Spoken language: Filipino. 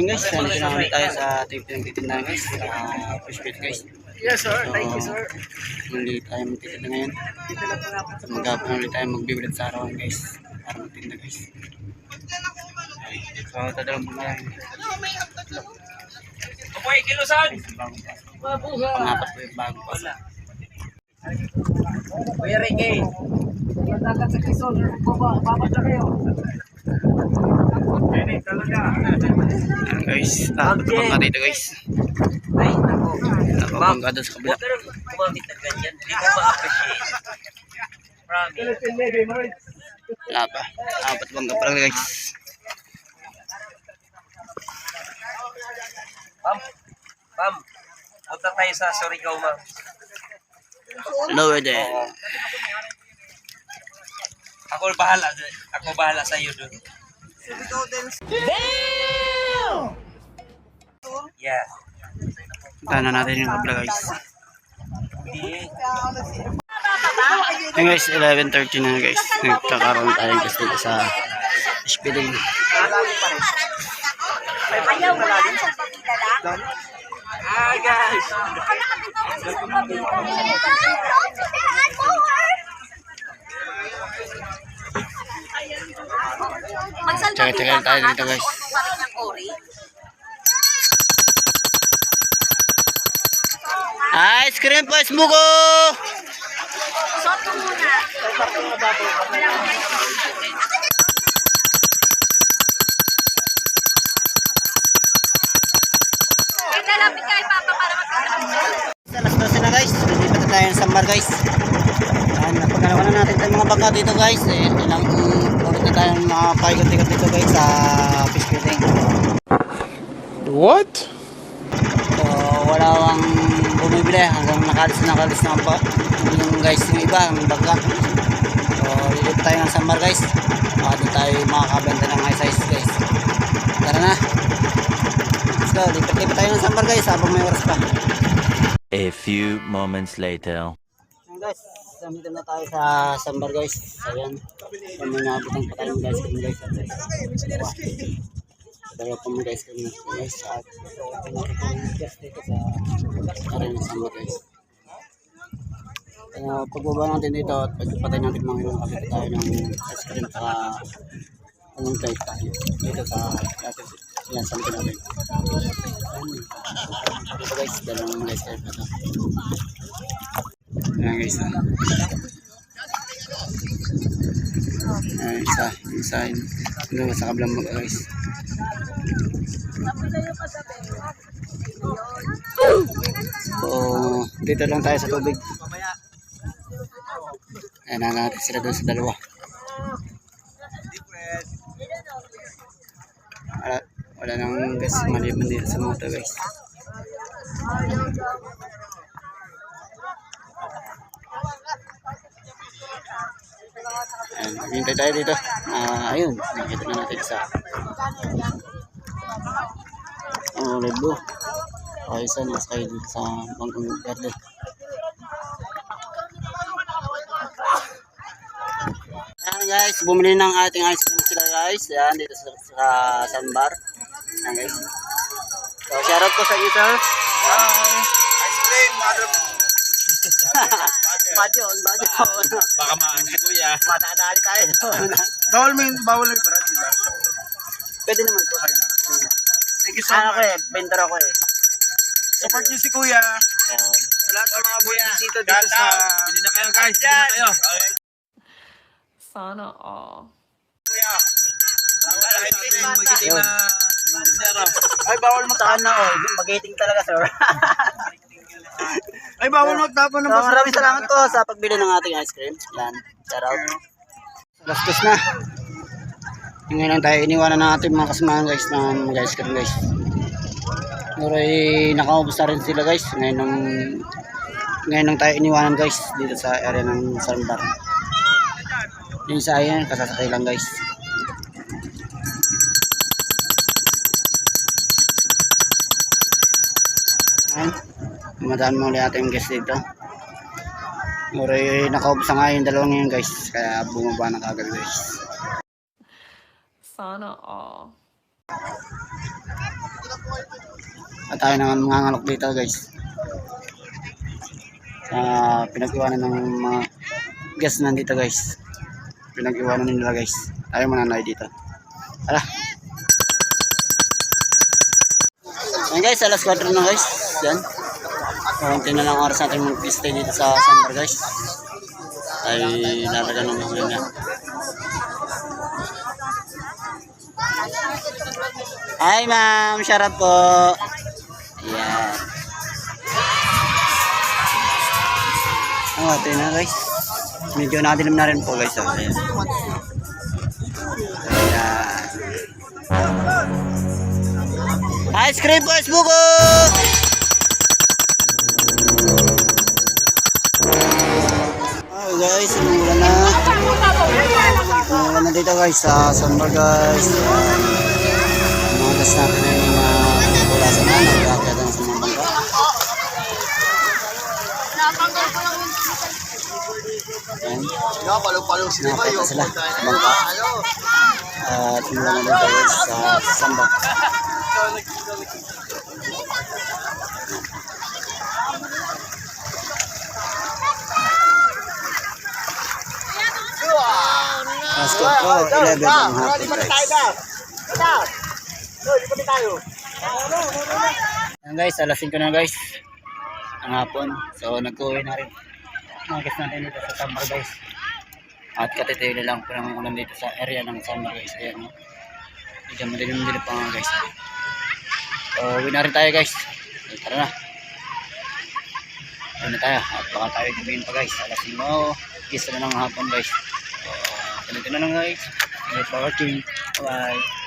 morning guys. Nandito na ulit tayo sa ating pinagtitindahan guys. Sa fish pit guys. Yes, sir. Thank you, sir. Muli tayo magtitinda ngayon. Magkapon ulit tayo magbibilad sa arawan guys. Para magtinda guys. So, tadalong mga lang. Apoy, kilusan! Pangapat po yung bago pa. Kuya Ricky. Dagat sa Quezon. Baba, baba na kayo. Ayan guys. Takot pa nga dito guys. Ay, nako. Napapangga doon sa kabila. Huwag ka gumamit ng ganyan. Hindi ko ma-appreciate. Promise. Wala pa. Apat bangga pa lang guys. Pam, Pam. Punta tayo sa Surigao, ma'am. Lower there. Ako bahala. Ako bahala sa iyo doon. Yeah. Tana natin yung kabila guys. Ayan guys, 11.30 na guys. Nagkakaroon tayo guys dito sa speeding. Ayaw mo yan sa pagkilala? Ah, guys. Tsaka-tsaka tayo dito, guys. Ice cream po, smugo! Soto muna. Lalapit kay Papa para magkakaroon. Alas 12 na guys. Dito tayo sa bar guys. Ayan, napagalawa na natin tayong mga bangka dito guys. Eh, ilang ulit na tayong mga paikot-ikot dito guys sa fish feeding. What? So, wala wang bumibili hanggang nakalis na nakalis na pa. Yung guys, yung iba, ang bangka. So, dito tayo ng Samar guys. Baka doon tayo makakabenta ng high size guys. Tara na. Let's go. Lipat-lipat tayo ng Samar guys habang may oras pa. A few moments later. Nandito na tayo sa Sambar guys. Ayan. So, may nabitang pa guys kami guys. Dalawa pa mga guys kami guys. At guys dito sa area ng Sambar guys. Kaya pagbaba natin dito at pagpatay natin mga ilong kapit tayo ng ice cream sa anong tayo tayo dito sa natin. Yan, sa natin natin. Dito guys, dalawang tayo pa to. Ayan guys. ah. Ayan, isa, isa, dalawa sa kabilang mga guys. So, dito lang tayo sa tubig. Ayan na natin sila doon sa dalawa. Wala, wala nang guys, maliban dito sa moto guys. Ayan, maghintay tayo dito. Ah, ayun, nakita na natin isa. Ang oh, blue. Okay, isa na sa sa bangkong verde. Ayan guys, bumili ng ating ice cream sila guys. Ayan, dito sa, sa Sandbar. Ayan guys. So, shoutout po sa iyo sir. Ice cream, mother. Badyon, badyon. Baka maan si kuya. Matadali tayo doon. Bawal yung bawal yung brand, di ba? Pwede naman po. Thank you so Ano ko much. eh, vendor ako eh. Support niyo si kuya. Ayan. Sa lahat ng mga buhay bisita dito sa... Bili na kayo guys, bili na kayo. Sana all. Kuya. Magiting Yun. na... Ay, bawal magtaan na oh. Magating talaga, sir. Ay, bawal magtapon so, maraming salamat po sa pagbili ng ating ice cream. Yan. Shout out. Lastos na. Yung ngayon lang tayo iniwanan natin mga kasamahan guys ng mga ice cream guys. Pero eh, nakaubos na rin sila guys. Ngayon nang ngayon lang tayo iniwanan guys dito sa area ng Sandbar. Yung isa yan, kasasakay lang guys. Ayan. Madami mo ulit ating guest dito. Uri, nakaubos na nga yung dalawang yun guys. Kaya bumaba na kagad guys. Sana all. At tayo naman mga ngalok dito guys. Sa pinag-iwanan ng mga guests nandito guys. Pinag-iwanan nila guys. Tayo mananay dito. Tara. Ayan guys, alas 4 na guys. Yan. Kaunti na lang oras natin mag-stay dito sa Sambar guys. Tayo lalaga ng huli na. Hi ma'am, shout out po. Ayan. Oh, ito na guys. Medyo nadilim na rin po guys. Oh. Ayan. Ayan. Ice cream po, buko! Na dito guys sa Sunbar guys. Mga gas natin na yung mga pulasan na. Nagkakaya na sa mga bangka. Nakakita sila sa bangka. At umulan na dito guys sa Sunbar. Basket po, 11 ang hati guys. Yan guys, alas 5 na guys. Ang hapon. So nag-uwi na rin. Guys natin dito sa Samar guys. At katitayo na lang po ng ulan dito sa area ng Samar guys. Ayan no. Medyo madilim-dilim pa nga guys. So uwi na rin tayo guys. So, tara na. Uwi na tayo. At baka tayo gabihin pa guys. Alas 5. Gisa na ng hapon guys. So ganito na lang guys. Thank you for watching. Bye.